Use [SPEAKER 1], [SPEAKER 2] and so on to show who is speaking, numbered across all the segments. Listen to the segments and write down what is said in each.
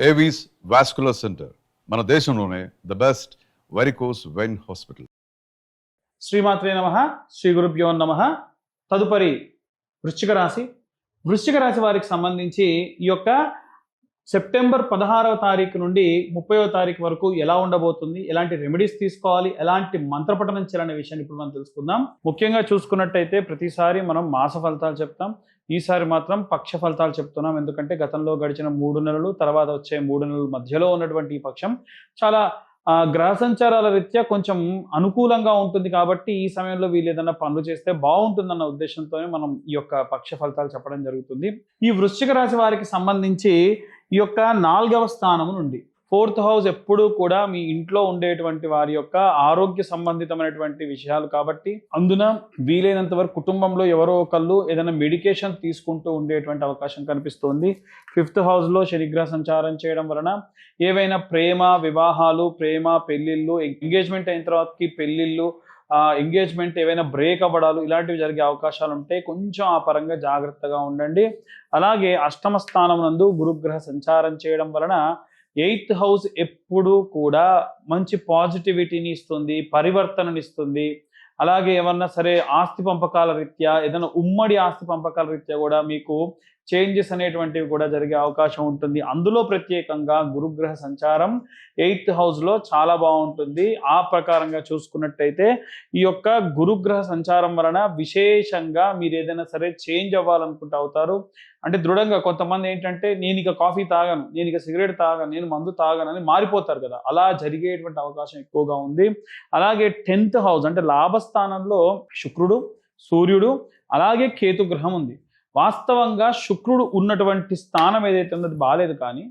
[SPEAKER 1] Avis vascular centre మన దేశంలోనే the best varicose vein hospital
[SPEAKER 2] శ్రీమాత్రే నమ శ్రీ గురుభ్యో నమ. తదుపరి వృశ్చిక రాశి. వృశ్చిక రాశి వారికి సంబంధించి ఈ యొక్క సెప్టెంబర్ పదహారవ తారీఖు నుండి ముప్పైవ తారీఖు వరకు ఎలా ఉండబోతుంది ఎలాంటి రెమెడీస్ తీసుకోవాలి ఎలాంటి మంత్రపఠనం చేయాలనే విషయాన్ని ఇప్పుడు మనం తెలుసుకుందాం. ముఖ్యంగా చూసుకున్నట్టయితే ప్రతిసారి మనం మాస ఫలితాలు చెప్తాం. ఈసారి మాత్రం పక్ష ఫలితాలు చెప్తున్నాం. ఎందుకంటే గతంలో గడిచిన మూడు నెలలు తర్వాత వచ్చే మూడు నెలల మధ్యలో ఉన్నటువంటి ఈ పక్షం చాలా గ్రహ సంచారాల రీత్యా కొంచెం అనుకూలంగా ఉంటుంది కాబట్టి ఈ సమయంలో వీళ్ళు ఏదైనా పనులు చేస్తే బాగుంటుందన్న ఉద్దేశంతోనే మనం ఈ యొక్క పక్ష ఫలితాలు చెప్పడం జరుగుతుంది. ఈ వృశ్చిక రాశి వారికి సంబంధించి ఈ యొక్క నాలుగవ స్థానం నుండి. ఫోర్త్ హౌస్ ఎప్పుడూ కూడా మీ ఇంట్లో ఉండేటువంటి వారి యొక్క ఆరోగ్య సంబంధితమైనటువంటి విషయాలు కాబట్టి అందున వీలైనంత వరకు కుటుంబంలో ఎవరో ఒకళ్ళు ఏదైనా మెడికేషన్ తీసుకుంటూ ఉండేటువంటి అవకాశం కనిపిస్తోంది. ఫిఫ్త్ హౌస్లో శనిగ్రహ సంచారం చేయడం వలన ఏవైనా ప్రేమ వివాహాలు ప్రేమ పెళ్ళిళ్ళు ఎంగేజ్మెంట్ అయిన తర్వాతకి పెళ్ళిళ్ళు ఎంగేజ్మెంట్ ఏవైనా బ్రేక్ అవ్వడాలు ఇలాంటివి జరిగే అవకాశాలు ఉంటే కొంచెం ఆ పరంగా జాగ్రత్తగా ఉండండి. అలాగే అష్టమ స్థానం నందు గురుగ్రహ సంచారం చేయడం వలన ఎయిత్ హౌస్ ఎప్పుడూ కూడా మంచి పాజిటివిటీని ఇస్తుంది పరివర్తనని ఇస్తుంది. అలాగే ఏమన్నా సరే ఆస్తి పంపకాల రీత్యా ఏదైనా ఉమ్మడి ఆస్తి పంపకాల రీత్యా కూడా మీకు చేంజెస్ అనేటువంటివి కూడా జరిగే అవకాశం ఉంటుంది. అందులో ప్రత్యేకంగా గురుగ్రహ సంచారం ఎయిత్ హౌస్లో చాలా బాగుంటుంది. ఆ ప్రకారంగా చూసుకున్నట్టయితే ఈ యొక్క గురుగ్రహ సంచారం వలన విశేషంగా మీరు ఏదైనా సరే చేంజ్ అవ్వాలనుకుంటూ అవుతారు. అంటే దృఢంగా కొంతమంది ఏంటంటే నేను ఇక కాఫీ తాగను నేను ఇక సిగరెట్ తాగను నేను మందు తాగను అని మారిపోతారు కదా. అలా జరిగేటువంటి అవకాశం ఎక్కువగా ఉంది. అలాగే టెన్త్ హౌస్ అంటే లాభస్థానంలో శుక్రుడు సూర్యుడు అలాగే కేతు గ్రహం ఉంది. వాస్తవంగా శుక్రుడు ఉన్నటువంటి స్థానం ఏదైతే ఉందో అది బాగాలేదు కానీ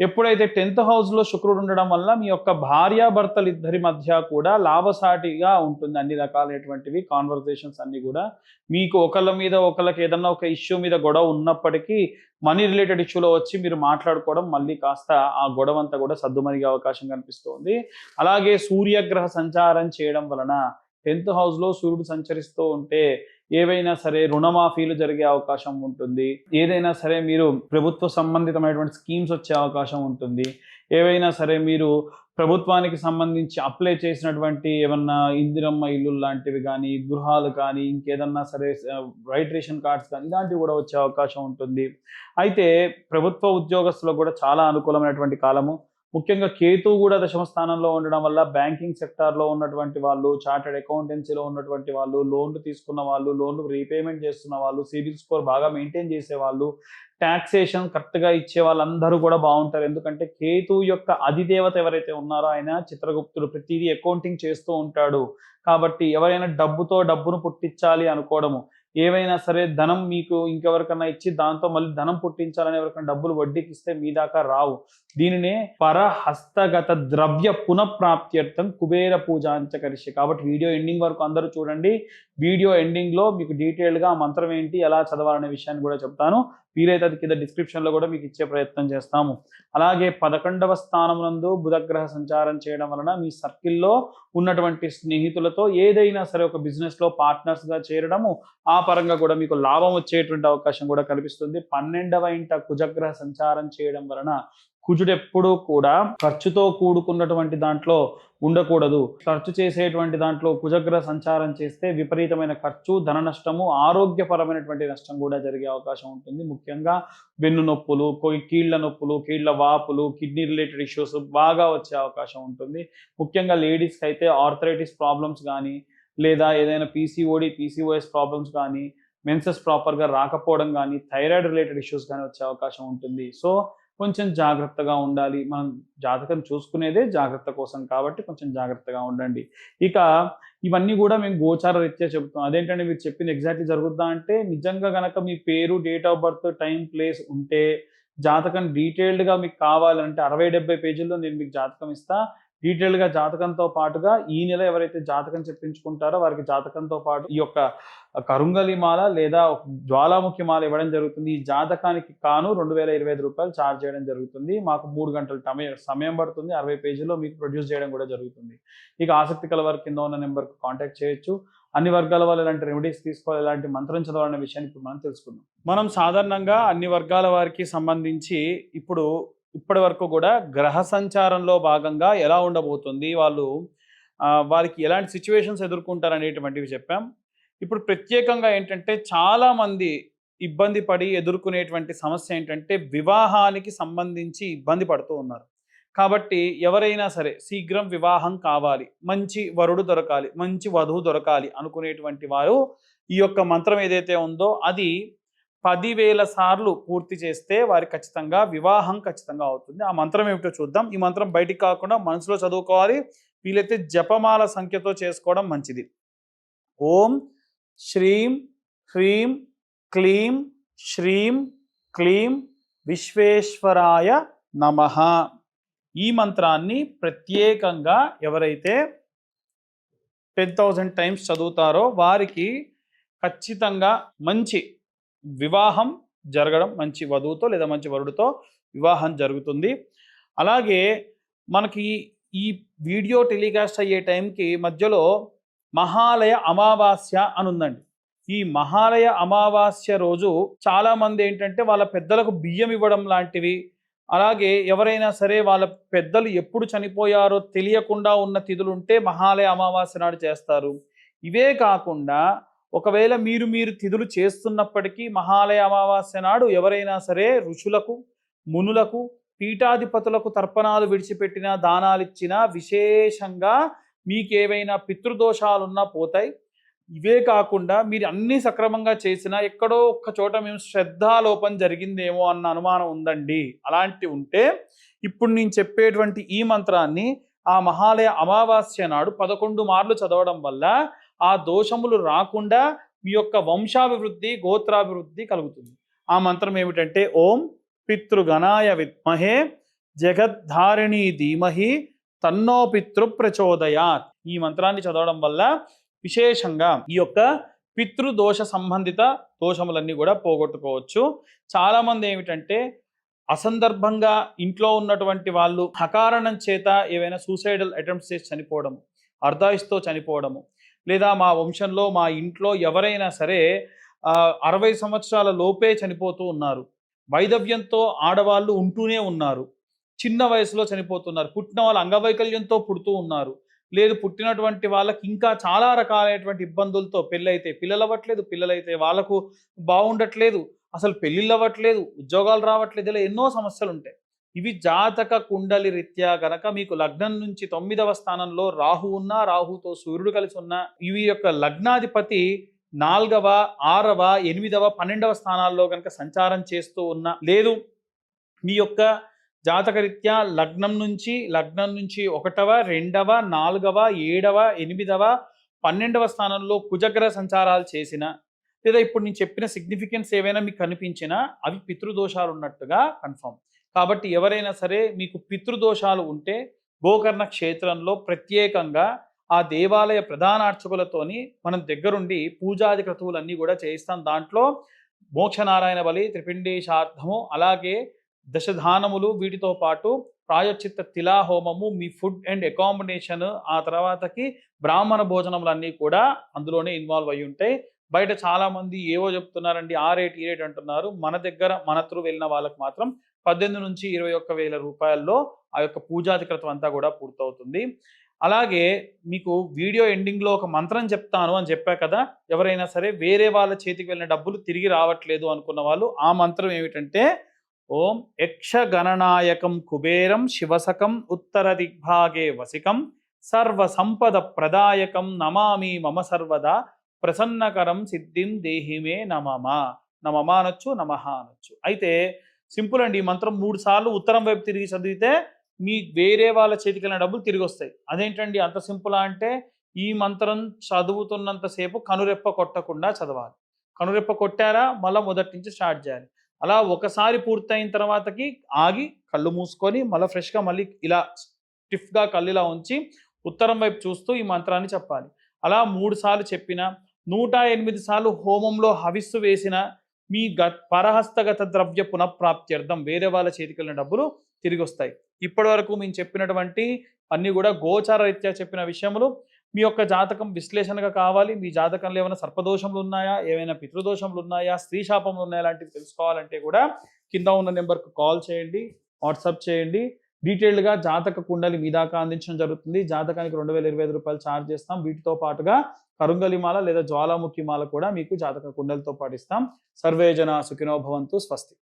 [SPEAKER 2] ఎప్పుడైతే టెన్త్ హౌస్లో శుక్రుడు ఉండడం వల్ల మీ యొక్క భార్యాభర్తలు ఇద్దరి మధ్య కూడా లాభసాటిగా ఉంటుంది అన్ని రకాలైనటువంటివి కాన్వర్జేషన్స్ అన్నీ కూడా. మీకు ఒకళ్ళ మీద ఒకళ్ళకి ఏదన్నా ఒక ఇష్యూ మీద గొడవ ఉన్నప్పటికీ మనీ రిలేటెడ్ ఇష్యూలో వచ్చి మీరు మాట్లాడుకోవడం మళ్ళీ కాస్త ఆ గొడవ అంతా కూడా సర్దుమరిగే అవకాశం కనిపిస్తుంది. అలాగే సూర్యగ్రహ సంచారం చేయడం వలన టెన్త్ హౌస్లో సూర్యుడు సంచరిస్తూ ఉంటే ఏవైనా సరే రుణమాఫీలు జరిగే అవకాశం ఉంటుంది. ఏదైనా సరే మీరు ప్రభుత్వ సంబంధితమైనటువంటి స్కీమ్స్ వచ్చే అవకాశం ఉంటుంది. ఏవైనా సరే మీరు ప్రభుత్వానికి సంబంధించి అప్లై చేసినటువంటి ఏమన్నా ఇందిరమ్మ ఇల్లు లాంటివి కానీ గృహాలు కానీ ఇంకేదన్నా సరే రైట్ రేషన్ కార్డ్స్ కానీ ఇలాంటివి కూడా వచ్చే అవకాశం ఉంటుంది. అయితే ప్రభుత్వ ఉద్యోగస్తులకు కూడా చాలా అనుకూలమైనటువంటి కాలము. ముఖ్యంగా కేతు కూడా దశమ స్థానంలో ఉండడం వల్ల బ్యాంకింగ్ సెక్టార్లో ఉన్నటువంటి వాళ్ళు చార్టెడ్ అకౌంటెన్సీలో ఉన్నటువంటి వాళ్ళు లోన్లు తీసుకున్న వాళ్ళు లోన్లు రీపేమెంట్ చేస్తున్న వాళ్ళు సిబిల్ స్కోర్ బాగా మెయింటైన్ చేసే వాళ్ళు టాక్సేషన్ కరెక్ట్గా ఇచ్చే వాళ్ళందరూ కూడా బాగుంటారు. ఎందుకంటే కేతు యొక్క అధిదేవత ఎవరైతే ఉన్నారో ఆయన చిత్రగుప్తుడు ప్రతిదీ అకౌంటింగ్ చేస్తూ ఉంటాడు. కాబట్టి ఎవరైనా డబ్బుతో డబ్బును పుట్టించాలి అనుకోవడము ఏవైనా సరే ధనం మీకు ఇంకెవరికన్నా ఇచ్చి దాంతో మళ్ళీ ధనం పుట్టించాలని ఎవరికైనా డబ్బులు వడ్డీకి ఇస్తే మీ దాకా రావు. దీనినే పరహస్తగత ద్రవ్య పునఃప్రాప్త్యర్థం కుబేర పూజ అంచకరిషి కాబట్టి వీడియో ఎండింగ్ వరకు అందరూ చూడండి. వీడియో ఎండింగ్లో మీకు డీటెయిల్గా ఆ మంత్రం ఏంటి ఎలా చదవాలనే విషయాన్ని కూడా చెప్తాను. వీలైతే అది కింద డిస్క్రిప్షన్లో కూడా మీకు ఇచ్చే ప్రయత్నం చేస్తాము. అలాగే పదకొండవ స్థానమునందు బుధగ్రహ సంచారం చేయడం వలన మీ సర్కిల్లో ఉన్నటువంటి స్నేహితులతో ఏదైనా సరే ఒక బిజినెస్లో పార్ట్నర్స్గా చేరడము ఆ పరంగా కూడా మీకు లాభం వచ్చేటువంటి అవకాశం కూడా కనిపిస్తుంది పన్నెండవ ఇంట కుజగ్రహ సంచారం చేయడం వలన కుజుడు ఎప్పుడూ కూడా ఖర్చుతో కూడుకున్నటువంటి దాంట్లో ఉండకూడదు. ఖర్చు చేసేటువంటి దాంట్లో కుజగ్ర సంచారం చేస్తే విపరీతమైన ఖర్చు ధన నష్టము ఆరోగ్యపరమైనటువంటి నష్టం కూడా జరిగే అవకాశం ఉంటుంది. ముఖ్యంగా వెన్ను నొప్పులు కీళ్ళ కీళ్ళ నొప్పులు కీళ్ళ వాపులు కిడ్నీ రిలేటెడ్ ఇష్యూస్ బాగా వచ్చే అవకాశం ఉంటుంది. ముఖ్యంగా లేడీస్కి అయితే ఆర్థరైటిస్ ప్రాబ్లమ్స్ కానీ లేదా ఏదైనా పీసీఓడి పీసీఓఎస్ ప్రాబ్లమ్స్ కానీ మెన్సెస్ ప్రాపర్గా రాకపోవడం కానీ థైరాయిడ్ రిలేటెడ్ ఇష్యూస్ కానీ వచ్చే అవకాశం ఉంటుంది. సో కొంచెం జాగ్రత్తగా ఉండాలి. మనం జాతకం చూసుకునేదే జాగ్రత్త కోసం కాబట్టి కొంచెం జాగ్రత్తగా ఉండండి. ఇక ఇవన్నీ కూడా మేము గోచార రీత్యా చెబుతాం. అదేంటంటే మీరు చెప్పింది ఎగ్జాక్ట్లీ జరుగుద్దా అంటే నిజంగా గనక మీ పేరు date of birth time place ఉంటే జాతకం డీటెయిల్డ్గా మీకు కావాలంటే అరవై డెబ్బై పేజీల్లో నేను మీకు జాతకం ఇస్తా. డీటెయిల్గా జాతకంతో పాటుగా ఈ నెల ఎవరైతే జాతకం చెప్పించుకుంటారో వారికి జాతకంతో పాటు ఈ యొక్క కరుంగలి మాల లేదా జ్వాలాముఖి మాల ఇవ్వడం జరుగుతుంది. ఈ జాతకానికి కాను రెండు వేల ఇరవై ఐదు రూపాయలు ఛార్జ్ చేయడం జరుగుతుంది. మాకు మూడు గంటల టమే సమయం పడుతుంది. అరవై పేజీలో మీకు ప్రొడ్యూస్ చేయడం కూడా జరుగుతుంది. ఇక ఆసక్తి కల వారి కింద ఉన్న నెంబర్కి కాంటాక్ట్ చేయొచ్చు. అన్ని వర్గాల వాళ్ళు ఎలాంటి రెమెడీస్ తీసుకోవాలి ఎలాంటి మంత్రం చదవాలనే విషయాన్ని ఇప్పుడు మనం తెలుసుకుందాం. మనం సాధారణంగా అన్ని వర్గాల వారికి సంబంధించి ఇప్పుడు ఇప్పటి వరకు కూడా గ్రహ సంచారంలో భాగంగా ఎలా ఉండబోతుంది వాళ్ళు వారికి ఎలాంటి సిచ్యువేషన్స్ ఎదుర్కొంటారు అనేటువంటివి చెప్పాం. ఇప్పుడు ప్రత్యేకంగా ఏంటంటే చాలామంది ఇబ్బంది పడి ఎదుర్కొనేటువంటి సమస్య ఏంటంటే వివాహానికి సంబంధించి ఇబ్బంది పడుతూ ఉన్నారు. కాబట్టి ఎవరైనా సరే శీఘ్రం వివాహం కావాలి మంచి వరుడు దొరకాలి మంచి వధువు దొరకాలి అనుకునేటువంటి వారు ఈ యొక్క మంత్రం ఏదైతే ఉందో అది పదివేల సార్లు పూర్తి చేస్తే వారి ఖచ్చితంగా వివాహం ఖచ్చితంగా అవుతుంది. ఆ మంత్రం ఏమిటో చూద్దాం. ఈ మంత్రం బయటికి కాకుండా మనసులో చదువుకోవాలి. వీలైతే జపమాల సంఖ్యతో చేసుకోవడం మంచిది. ఓం శ్రీం హ్రీం క్లీం శ్రీం క్లీం విశ్వేశ్వరాయ నమః. ఈ మంత్రాన్ని ప్రత్యేకంగా ఎవరైతే టెన్ థౌజండ్ టైమ్స్ చదువుతారో వారికి ఖచ్చితంగా మంచి వివాహం జరగడం మంచి వధువుతో లేదా మంచి వరుడితో వివాహం జరుగుతుంది. అలాగే మనకి ఈ వీడియో టెలికాస్ట్ అయ్యే టైంకి మధ్యలో మహాలయ అమావాస్య అని ఉందండి. ఈ మహాలయ అమావాస్య రోజు చాలామంది ఏంటంటే వాళ్ళ పెద్దలకు బియ్యం ఇవ్వడం లాంటివి అలాగే ఎవరైనా సరే వాళ్ళ పెద్దలు ఎప్పుడు చనిపోయారో తెలియకుండా ఉన్న తిథులు ఉంటే మహాలయ అమావాస్య నాడు చేస్తారు. ఇవే కాకుండా ఒకవేళ మీరు మీరు తిథులు చేస్తున్నప్పటికీ మహాలయ అమావాస్య నాడు ఎవరైనా సరే ఋషులకు మునులకు పీఠాధిపతులకు తర్పణాలు విడిచిపెట్టిన దానాలు ఇచ్చినా విశేషంగా మీకేవైనా పితృదోషాలున్నా పోతాయి. ఇవే కాకుండా మీరు అన్నీ సక్రమంగా చేసినా ఎక్కడో ఒక్క చోట మేము శ్రద్ధాలోపం జరిగిందేమో అన్న అనుమానం ఉందండి. అలాంటి ఉంటే ఇప్పుడు నేను చెప్పేటువంటి ఈ మంత్రాన్ని ఆ మహాలయ అమావాస్య నాడు పదకొండు మార్లు చదవడం వల్ల ఆ దోషములు రాకుండా మీ యొక్క వంశాభివృద్ధి గోత్రాభివృద్ధి కలుగుతుంది. ఆ మంత్రం ఏమిటంటే ఓం పితృగణాయ విద్మహే జగద్ధారిణి ధీమహి తన్నో పితృ ప్రచోదయాత్ ఈ మంత్రాన్ని చదవడం వల్ల విశేషంగా ఈ యొక్క పితృదోష సంబంధిత దోషములన్నీ కూడా పోగొట్టుకోవచ్చు. చాలామంది ఏమిటంటే అసందర్భంగా ఇంట్లో ఉన్నటువంటి వాళ్ళు అకారణం చేత ఏవైనా సూసైడల్ అటెంప్ట్స్ చేసి చనిపోవడము అర్ధాయుస్తో చనిపోవడము లేదా మా వంశంలో మా ఇంట్లో ఎవరైనా సరే అరవై సంవత్సరాల లోపే చనిపోతూ ఉన్నారు. వైదవ్యంతో ఆడవాళ్ళు ఉంటూనే ఉన్నారు. చిన్న వయసులో చనిపోతున్నారు. పుట్టిన వాళ్ళు అంగవైకల్యంతో పుడుతూ ఉన్నారు. లేదు పుట్టినటువంటి వాళ్ళకి ఇంకా చాలా రకాలైనటువంటి ఇబ్బందులతో పెళ్ళైతే పిల్లలు అవ్వట్లేదు పిల్లలైతే వాళ్ళకు బాగుండట్లేదు అసలు పెళ్ళిళ్ళు అవ్వట్లేదు ఉద్యోగాలు రావట్లేదు ఇలా ఎన్నో సమస్యలు ఉంటాయి ఇవి జాతక కుండలి రీత్యా గనక మీకు లగ్నం నుంచి తొమ్మిదవ స్థానంలో రాహు ఉన్నా రాహుతో సూర్యుడు కలిసి ఉన్నా ఇవి యొక్క లగ్నాధిపతి నాలుగవ ఆరవ ఎనిమిదవ పన్నెండవ స్థానాల్లో కనుక సంచారం చేస్తూ ఉన్నా లేదు మీ యొక్క జాతకరీత్యా లగ్నం నుంచి లగ్నం నుంచి ఒకటవ రెండవ నాలుగవ ఏడవ ఎనిమిదవ పన్నెండవ స్థానంలో కుజగ్రహ సంచారాలు చేసిన లేదా ఇప్పుడు నేను చెప్పిన సిగ్నిఫికెన్స్ ఏవైనా మీకు కనిపించినా అవి పితృదోషాలు ఉన్నట్టుగా కన్ఫర్మ్ కాబట్టి ఎవరైనా సరే మీకు పితృదోషాలు ఉంటే గోకర్ణ క్షేత్రంలో ప్రత్యేకంగా ఆ దేవాలయ ప్రధానార్చకులతోని మనం దగ్గరుండి పూజాది క్రతువులన్నీ కూడా చేయిస్తాం. దాంట్లో మోక్షనారాయణ బలి త్రిపిండేశార్థము అలాగే దశధానములు వీటితో పాటు ప్రాయోచిత్త తిలా హోమము మీ ఫుడ్ అండ్ అకామిడేషన్ ఆ తర్వాతకి బ్రాహ్మణ భోజనములన్నీ కూడా అందులోనే ఇన్వాల్వ్ అయి ఉంటాయి. బయట చాలామంది ఏవో చెప్తున్నారండి ఆ రేట్ ఈ రేట్ అంటున్నారు. మన దగ్గర మన త్రూ వెళ్ళిన వాళ్ళకి మాత్రం పద్దెనిమిది నుంచి ఇరవై ఒక్క వేల రూపాయల్లో ఆ యొక్క పూజాధికృతం అంతా కూడా పూర్తవుతుంది. అలాగే మీకు వీడియో ఎండింగ్లో ఒక మంత్రం చెప్తాను అని చెప్పా కదా ఎవరైనా సరే వేరే వాళ్ళ చేతికి వెళ్ళిన డబ్బులు తిరిగి రావట్లేదు అనుకున్న వాళ్ళు ఆ మంత్రం ఏమిటంటే ఓం యక్షగణనాయకం కుబేరం శివసకం ఉత్తర దిగ్భాగే వసికం సర్వ సంపద ప్రదాయకం నమామి మమ సర్వదా ప్రసన్నకరం సిద్ధిం దేహిమే నమమ. నమమ అనొచ్చు నమహ అనొచ్చు. అయితే సింపుల్ అండి ఈ మంత్రం మూడు సార్లు ఉత్తరం వైపు తిరిగి చదివితే మీ వేరే వాళ్ళ చేతికి వెళ్ళిన డబ్బులు తిరిగి వస్తాయి. అదేంటండి? అంత సింపులా అంటే ఈ మంత్రం చదువుతున్నంతసేపు కనురెప్ప కొట్టకుండా చదవాలి. కనురెప్ప కొట్టారా? మళ్ళీ మొదటి నుంచి స్టార్ట్ చేయాలి. అలా ఒకసారి పూర్తయిన తర్వాతకి ఆగి కళ్ళు మూసుకొని మళ్ళీ ఫ్రెష్గా మళ్ళీ ఇలా స్టిఫ్గా కళ్ళు ఇలా ఉంచి ఉత్తరం వైపు చూస్తూ ఈ మంత్రాన్ని చెప్పాలి. అలా మూడు సార్లు చెప్పిన నూట ఎనిమిది సార్లు హోమంలో హవిస్సు వేసిన మీ గ పరహస్తగత ద్రవ్య పునఃప్రాప్త్యర్థం వేరే వాళ్ళ చేతికి వెళ్ళిన డబ్బులు తిరిగి వస్తాయి. ఇప్పటి వరకు మేము చెప్పినటువంటి అన్నీ కూడా గోచార రీత్యా చెప్పిన విషయములు. మీ యొక్క జాతకం విశ్లేషణగా కావాలి. మీ జాతకంలో ఏమైనా సర్పదోషములు ఉన్నాయా? ఏమైనా పితృదోషములు ఉన్నాయా? స్త్రీ శాపములు ఉన్నాయా? లాంటివి తెలుసుకోవాలంటే కూడా కింద ఉన్న నెంబర్కు కాల్ చేయండి. వాట్సాప్ చేయండి. డీటెయిల్డ్గా జాతక కుండలి మీ దాకా అందించడం జరుగుతుంది. జాతకానికి రెండు వేల ఇరవై ఐదు రూపాయలు ఛార్జ్ చేస్తాం. వీటితో పాటుగా కరుంగలి మాల లేదా జ్వాలాముఖి మాల కూడా మీకు జాతక కుండలతో పాటిస్తాం సర్వేజన సుఖినోభవంతు భవంతు స్వస్తి.